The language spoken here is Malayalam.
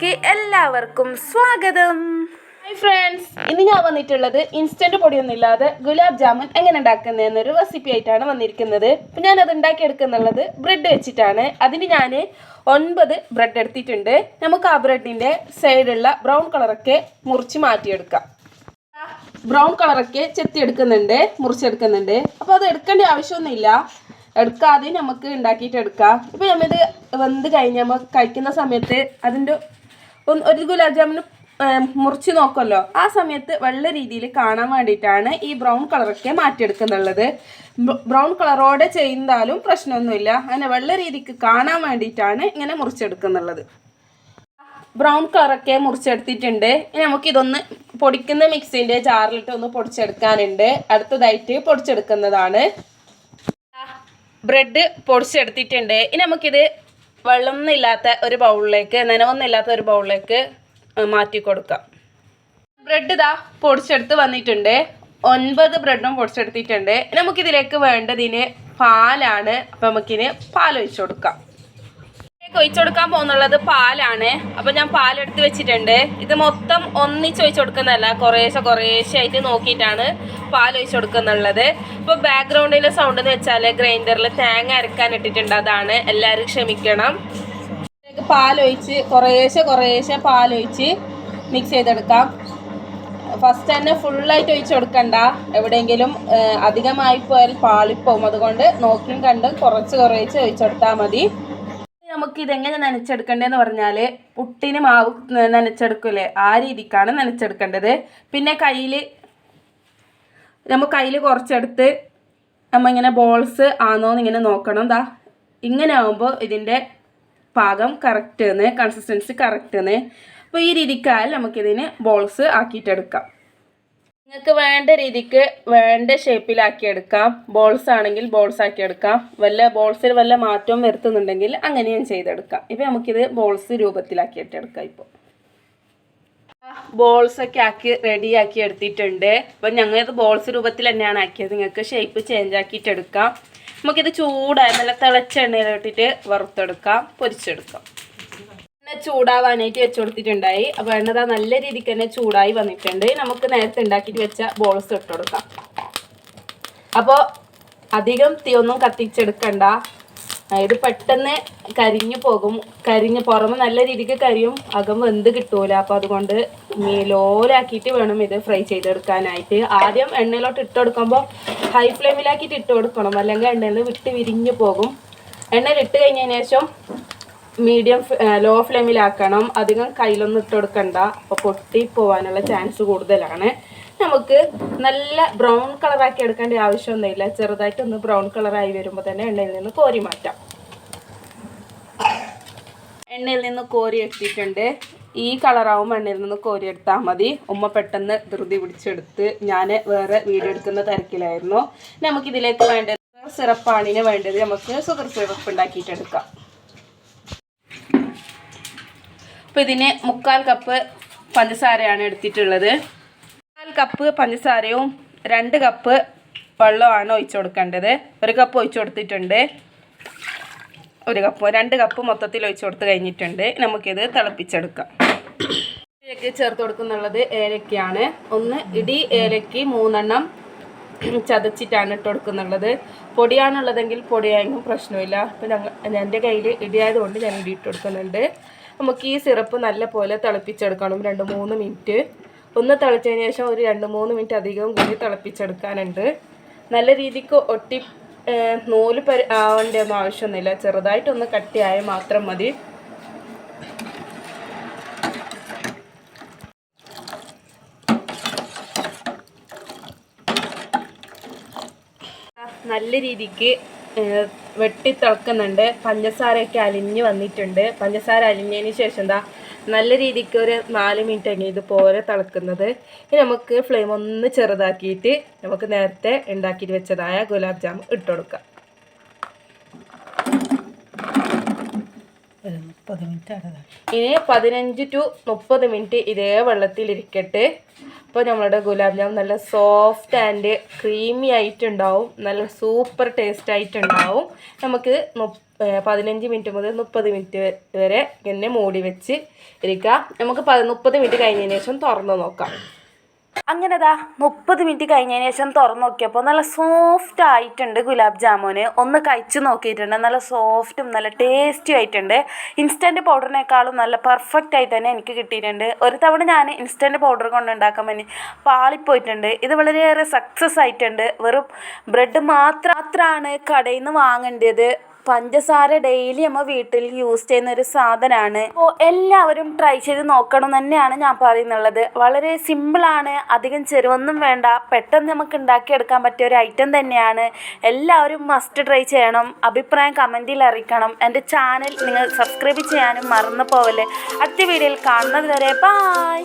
വീഡിയോയിലേക്ക് എല്ലാവർക്കും സ്വാഗതം. ഹായ് ഫ്രണ്ട്സ് ഇന്ന് ഞാൻ വന്നിട്ടുള്ളത് ഇൻസ്റ്റന്റ് പൊടിയൊന്നുമില്ലാതെ ഗുലാബ് ജാമുൻ എങ്ങനെ ഉണ്ടാക്കുന്നതെന്നൊരു റെസിപ്പി ആയിട്ടാണ് വന്നിരിക്കുന്നത്. ഞാൻ അത് ഉണ്ടാക്കി ഉണ്ടാക്കിയെടുക്കുന്നുള്ളത് ബ്രെഡ് വെച്ചിട്ടാണ്. അതിന് ഞാൻ ഒൻപത് ബ്രെഡ് എടുത്തിട്ടുണ്ട്. നമുക്ക് ആ ബ്രെഡിന്റെ സൈഡുള്ള ബ്രൗൺ കളറൊക്കെ മുറിച്ച് മാറ്റിയെടുക്കാം. ബ്രൗൺ കളറൊക്കെ ചെത്തി എടുക്കുന്നുണ്ട് മുറിച്ചെടുക്കുന്നുണ്ട് അപ്പോൾ അത് എടുക്കേണ്ട ആവശ്യമൊന്നുമില്ല. എടുക്കാതെ നമുക്ക് ഉണ്ടാക്കിയിട്ട് എടുക്കാം. ഇപ്പോൾ നമ്മളിത് വെന്ത് കഴിഞ്ഞ് നമ്മൾ കഴിക്കുന്ന സമയത്ത് അതിന്റെ ഒരു ഗുലാബ് ജാമുന് മുറിച്ച് നോക്കുമല്ലോ ആ സമയത്ത് വെള്ള രീതിയിൽ കാണാൻ വേണ്ടിയിട്ടാണ് ഈ ബ്രൗൺ കളറൊക്കെ മാറ്റിയെടുക്കുന്നുള്ളത്. ബ്രൗൺ കളറോടെ ചെയ്യുന്നാലും പ്രശ്നമൊന്നുമില്ല. അങ്ങനെ വെള്ള രീതിക്ക് കാണാൻ വേണ്ടിയിട്ടാണ് ഇങ്ങനെ മുറിച്ചെടുക്കുന്നുള്ളത്. ബ്രൗൺ കളറൊക്കെ മുറിച്ചെടുത്തിട്ടുണ്ട്. ഇനി നമുക്കിതൊന്ന് പൊടിക്കുന്ന മിക്സിന്റെ ജാറിലിട്ട് ഒന്ന് പൊടിച്ചെടുക്കാനുണ്ട്. അടുത്തതായിട്ട് പൊടിച്ചെടുക്കുന്നതാണ്. ബ്രെഡ് പൊടിച്ചെടുത്തിട്ടുണ്ട്. ഇനി നമുക്കിത് വെള്ളമൊന്നും ഇല്ലാത്ത ഒരു ബൗളിലേക്ക് നനവൊന്നും ഇല്ലാത്ത ഒരു ബൗളിലേക്ക് മാറ്റി കൊടുക്കാം. ബ്രെഡ് ഇതാ പൊടിച്ചെടുത്ത് വന്നിട്ടുണ്ട്. ഒൻപത് ബ്രെഡും പൊടിച്ചെടുത്തിട്ടുണ്ട്. നമുക്കിതിലേക്ക് വേണ്ടതിന് പാലാണ്. അപ്പം നമുക്കിന് പാൽ ഒഴിച്ചു കൊടുക്കാം. ഒഴിച്ചു കൊടുക്കാൻ പോകുന്നുള്ളത് പാലാണ്. അപ്പം ഞാൻ പാലെടുത്ത് വെച്ചിട്ടുണ്ട്. ഇത് മൊത്തം ഒന്നിച്ച് ഒഴിച്ചു കൊടുക്കുന്നതല്ല കുറേശ്ശെ കുറേശ്ശെ ആയിട്ട് നോക്കിയിട്ടാണ് പാൽ ഒഴിച്ചു കൊടുക്കുന്നുള്ളത് ഇപ്പോൾ ബാക്ക്ഗ്രൗണ്ടിലെ സൗണ്ട് എന്ന് വെച്ചാൽ ഗ്രൈൻഡറിൽ തേങ്ങ അരക്കാൻ ഇട്ടിട്ടുണ്ട്. അതാണ് എല്ലാവരും ക്ഷമിക്കണം. പാലൊഴിച്ച് കുറേശ്ശെ കുറേശ്ശെ പാലൊഴിച്ച് മിക്സ് ചെയ്തെടുക്കാം. ഫസ്റ്റ് തന്നെ ഫുള്ളായിട്ട് ഒഴിച്ചു കൊടുക്കണ്ട എവിടെയെങ്കിലും അധികമായി പോയാൽ പാളിപ്പോവും. അതുകൊണ്ട് നോക്കിയും കണ്ടും കുറച്ച് കുറേശ്ശെ ഒഴിച്ചെടുത്താൽ മതി. നമുക്ക് ഇതെങ്ങനെ നനച്ചെടുക്കേണ്ടതെന്ന് പറഞ്ഞാൽ പുട്ടിന് മാവ് നനച്ചെടുക്കില്ലേ ആ രീതിക്കാണ് നനച്ചെടുക്കേണ്ടത്. പിന്നെ കയ്യിൽ നമ്മൾ കയ്യിൽ കുറച്ചെടുത്ത് നമ്മൾ ഇങ്ങനെ ബോൾസ് ആണോന്ന് ഇങ്ങനെ നോക്കണം. ദാ ഇങ്ങനെ ആകുമ്പോൾ ഇതിന്റെ പാകം കറക്റ്റ് എന്ന് കൺസിസ്റ്റൻസി കറക്റ്റ് എന്ന് അപ്പോൾ ഈ രീതിക്കായാലും നമുക്കിതിന് ബോൾസ് ആക്കിയിട്ടെടുക്കാം. നിങ്ങൾക്ക് വേണ്ട രീതിക്ക് വേണ്ട ഷേപ്പിലാക്കി എടുക്കാം ബോൾസ് ആണെങ്കിൽ ബോൾസ് ആക്കി എടുക്കാം വല്ല ബോൾസിൽ വല്ല മാറ്റവും വരുത്തുന്നുണ്ടെങ്കിൽ അങ്ങനെയും ചെയ്തെടുക്കാം. ഇപ്പം നമുക്കിത് ബോൾസ് രൂപത്തിലാക്കി എടുക്കാം ഇപ്പോൾ ബോൾസ് ഒക്കെ ആക്കി റെഡി ആക്കി എടുത്തിട്ടുണ്ട്. അപ്പം ഞങ്ങൾ ഇത് ബോൾസ് രൂപത്തിൽ തന്നെയാണ് ആക്കിയത്. നിങ്ങൾക്ക് ഷേപ്പ് ചേഞ്ച് ആക്കിയിട്ട് എടുക്കാം നമുക്കിത് ചൂടായി നല്ല തിളച്ച എണ്ണയിലിട്ടിട്ട് വറുത്തെടുക്കാം. പൊരിച്ചെടുക്കാം. ചൂടാവാനായിട്ട് വെച്ച് കൊടുത്തിട്ടുണ്ടായി. അപ്പോൾ എണ്ണ ദാ നല്ല രീതിക്ക് തന്നെ ചൂടായി വന്നിട്ടുണ്ട്. നമുക്ക് നേരത്തെ ഉണ്ടാക്കിയിട്ട് വെച്ച ബോൾസ് ഇട്ട് കൊടുക്കാം. അപ്പോൾ അധികം തീയൊന്നും കത്തിച്ചെടുക്കണ്ട. അതായത് പെട്ടെന്ന് കരിഞ്ഞു പോകും. കരിഞ്ഞ് പുറമെ നല്ല രീതിക്ക് കരിയും. അകം വെന്ത് കിട്ടൂല. അപ്പോൾ അതുകൊണ്ട് ലോലാക്കിയിട്ട് വേണം ഇത് ഫ്രൈ ചെയ്തെടുക്കാനായിട്ട്. ആദ്യം എണ്ണയിലോട്ട് ഇട്ട് കൊടുക്കുമ്പോൾ ഹൈ ഫ്ലെയിമിലാക്കിയിട്ട് ഇട്ട് കൊടുക്കണം. അല്ലെങ്കിൽ എണ്ണയിൽ വിട്ട് വിരിഞ്ഞു പോകും. എണ്ണയിൽ ഇട്ട് കഴിഞ്ഞതിന് ശേഷം മീഡിയം ലോ ഫ്ലെയിമിലാക്കണം അധികം കയ്യിലൊന്നും ഇട്ട് കൊടുക്കണ്ട. അപ്പോൾ പൊട്ടി പോകാനുള്ള ചാൻസ് കൂടുതലാണ്. നമുക്ക് നല്ല ബ്രൗൺ കളറാക്കി എടുക്കേണ്ട ആവശ്യമൊന്നുമില്ല. ചെറുതായിട്ട് ഒന്ന് ബ്രൗൺ കളറായി വരുമ്പോൾ തന്നെ എണ്ണയിൽ നിന്ന് കോരി മാറ്റാം. എണ്ണയിൽ നിന്ന് കോരി എടുത്തിട്ടുണ്ട്. ഈ കളറാവുമ്പോൾ എണ്ണയിൽ നിന്ന് കോരി എടുത്താൽ മതി. ഉമ്മ പെട്ടെന്ന് ധൃതി പിടിച്ചെടുത്ത് ഞാൻ വേറെ വീഡിയോ എടുക്കുന്ന തിരക്കിലായിരുന്നു. നമുക്കിതിലേക്ക് വേണ്ടത് സിറപ്പാണിന് വേണ്ടത് നമുക്ക് സുഗർ സിറപ്പ് ഉണ്ടാക്കിയിട്ടെടുക്കാം അപ്പോൾ ഇതിന് മുക്കാൽ കപ്പ് പഞ്ചസാരയാണ് എടുത്തിട്ടുള്ളത്. മുക്കാൽ കപ്പ് പഞ്ചസാരയും രണ്ട് കപ്പ് വെള്ളമാണ് ഒഴിച്ചു കൊടുക്കേണ്ടത്. ഒരു കപ്പ് ഒഴിച്ചു കൊടുത്തിട്ടുണ്ട്. ഒരു കപ്പ് രണ്ട് കപ്പ് മൊത്തത്തിൽ ഒഴിച്ചു കൊടുത്ത് കഴിഞ്ഞിട്ടുണ്ട്. നമുക്കിത് തിളപ്പിച്ചെടുക്കാം. ഇതിലേക്ക് ചേർത്ത് കൊടുക്കുന്നുള്ളത് ഏലക്കയാണ്. ഒന്ന് ഇടി ഏലക്കി മൂന്നെണ്ണം ചതച്ചിട്ടാണ് ഇട്ട് കൊടുക്കുന്നുള്ളത്. പൊടിയാണുള്ളതെങ്കിൽ പൊടിയായെങ്കിലും പ്രശ്നമില്ല. അപ്പം ഞങ്ങൾ എന്റെ കയ്യിൽ ഇടിയായതുകൊണ്ട് ഞാൻ ഇടി ഇട്ട് കൊടുക്കുന്നുണ്ട്. നമുക്ക് ഈ സിറപ്പ് നല്ല പോലെ തിളപ്പിച്ചെടുക്കണം. രണ്ട് മൂന്ന് മിനിറ്റ്. ഒന്ന് തിളച്ചതിന് ശേഷം ഒരു രണ്ട് മൂന്ന് മിനിറ്റ് അധികം കൂടി തിളപ്പിച്ചെടുക്കാനുണ്ട്. നല്ല രീതിക്ക് ഒട്ടി നൂൽ പരി ആവേണ്ട ഒന്നും ആവശ്യമൊന്നുമില്ല. ചെറുതായിട്ടൊന്ന് കട്ടിയായാൽ മാത്രം മതി. നല്ല രീതിക്ക് വെട്ടി തിളക്കുന്നുണ്ട് പഞ്ചസാരയൊക്കെ അലിഞ്ഞ് വന്നിട്ടുണ്ട്. പഞ്ചസാര അലിഞ്ഞതിന് ശേഷം എന്താ നല്ല രീതിക്ക് ഒരു നാല് മിനിറ്റ് അങ്ങനെ ഇതുപോലെ തിളക്കുന്നത്. ഇനി നമുക്ക് ഫ്ലെയിം ഒന്ന് ചെറുതാക്കിയിട്ട് നമുക്ക് നേരത്തെ ഉണ്ടാക്കിയിട്ട് വെച്ചതായ ഗുലാബ് ജാം ഇട്ട് കൊടുക്കാം. ഇനി പതിനഞ്ച് ടു മുപ്പത് മിനിറ്റ് ഇതേ വെള്ളത്തിൽ ഇരിക്കട്ടെ ഇപ്പോൾ നമ്മളുടെ ഗുലാബ് ജാമു നല്ല സോഫ്റ്റ് ആൻഡ് ക്രീമി ആയിട്ടുണ്ടാവും. നല്ല സൂപ്പർ ടേസ്റ്റ് ആയിട്ടുണ്ടാവും. നമുക്ക് പതിനഞ്ച് മിനിറ്റ് മുതൽ മുപ്പത് മിനിറ്റ് വരെ ഇങ്ങനെ മൂടി വെച്ച് ഇരിക്കാം. നമുക്ക് മുപ്പത് മിനിറ്റ് കഴിഞ്ഞതിന് ശേഷം തുറന്ന് നോക്കാം. അങ്ങനെ ദാ മുപ്പത് മിനിറ്റ് കഴിഞ്ഞതിന് ശേഷം തുറന്നു നോക്കിയപ്പോൾ നല്ല സോഫ്റ്റ് ആയിട്ടുണ്ട് ഗുലാബ് ജാമുന്. ഒന്ന് കഴിച്ചു നോക്കിയിട്ടുണ്ട്. നല്ല സോഫ്റ്റും നല്ല ടേസ്റ്റി ആയിട്ടുണ്ട്. ഇൻസ്റ്റന്റ് പൗഡറിനേക്കാളും നല്ല പെർഫെക്റ്റ് ആയി തന്നെ എനിക്ക് കിട്ടിയിട്ടുണ്ട്. ഒരു തവണ ഞാൻ ഇൻസ്റ്റന്റ് പൗഡർ കൊണ്ട് ഉണ്ടാക്കാൻ വേണ്ടി പാളിപ്പോയിട്ടുണ്ട്. ഇത് വളരെയേറെ സക്സസ് ആയിട്ടുണ്ട്. വെറും ബ്രെഡ് മാത്രം മാത്രമാണ് കടയിൽ നിന്ന് വാങ്ങേണ്ടത്. പഞ്ചസാര ഡെയിലി നമ്മൾ വീട്ടിൽ യൂസ് ചെയ്യുന്ന ഒരു സാധനമാണ് അപ്പോൾ എല്ലാവരും ട്രൈ ചെയ്ത് നോക്കണം തന്നെയാണ് ഞാൻ പറയുന്നുള്ളത്. വളരെ സിമ്പിളാണ് അധികം ചെറുവൊന്നും വേണ്ട. പെട്ടെന്ന് നമുക്ക് ഉണ്ടാക്കിയെടുക്കാൻ പറ്റിയ ഒരു ഐറ്റം തന്നെയാണ്. എല്ലാവരും മസ്റ്റ് ട്രൈ ചെയ്യണം. അഭിപ്രായം കമന്റിൽ അറിയിക്കണം. എന്റെ ചാനൽ നിങ്ങൾ സബ്സ്ക്രൈബ് ചെയ്യാനും മറന്നു പോവല്ലേ. അടുത്ത വീഡിയോയിൽ കാണുന്നത് വരെ ബായ്